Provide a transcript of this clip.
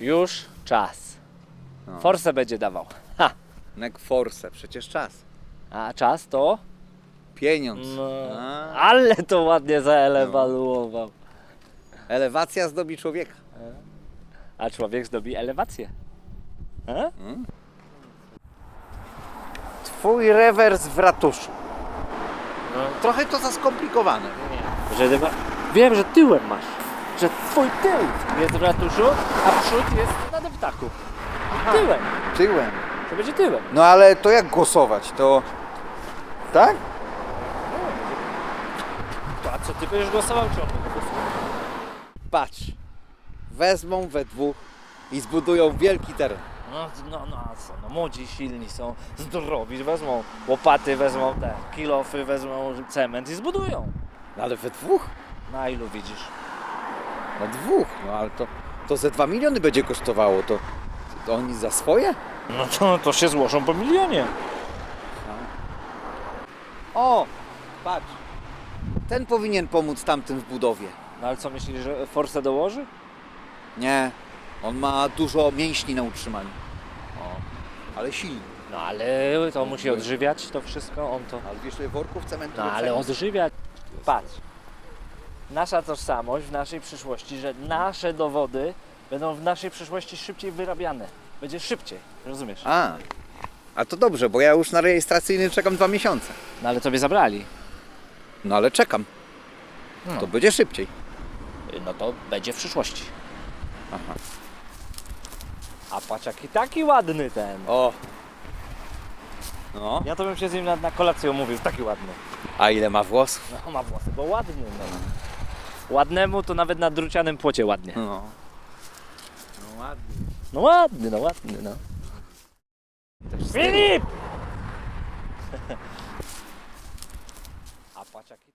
Już czas. No. Force będzie dawał. Ha. Nek force, przecież czas. A czas to? Pieniądz. No. A, Ale to ładnie zaelewaluował. elewacja zdobi człowieka. A człowiek zdobi elewację. E? Twój rewers w ratuszu. No. Trochę to za skomplikowane. Że dywa- Wiem, że tyłem masz. Twój tył jest w ratuszu, a przód jest na deptaku. Tyłem. Tyłem. To będzie tyłem. No ale to jak głosować? To... Tak? To a co ty będziesz głosował, czy on będzie głosował? Patrz. Wezmą we dwóch i zbudują wielki teren. No, no, no a co, no młodzi, silni są, zdrowi, wezmą łopaty, wezmą te kilofy, wezmą cement i zbudują. No ale we dwóch? Na ilu widzisz? Na dwóch. No ale to, to ze dwa miliony będzie kosztowało. To, to oni za swoje? No to, to się złożą po milionie. O! Patrz. Ten powinien pomóc tamtym w budowie. No ale co myślisz, że Force dołoży? Nie. On ma dużo mięśni na utrzymaniu. Ale silny. No ale to musi odżywiać to wszystko, on to... Ale wiesz ile worków cementu No ale odżywiać... Patrz. Nasza tożsamość w naszej przyszłości, że nasze dowody będą w naszej przyszłości szybciej wyrabiane. Będzie szybciej, rozumiesz? A. A to dobrze, bo ja już na rejestracyjny czekam dwa miesiące. No ale tobie zabrali. No ale czekam. No. To będzie szybciej. No to będzie w przyszłości. Aha. A patrz jaki taki ładny ten. O. No. Ja to bym się z nim na, na kolację umówił, taki ładny. A ile ma włosów? No ma włosy, bo ładny no. Ładnemu to nawet na drucianym płocie ładnie. No. No ładnie. No ładny, no ładny, no. Filip! A patrz jaki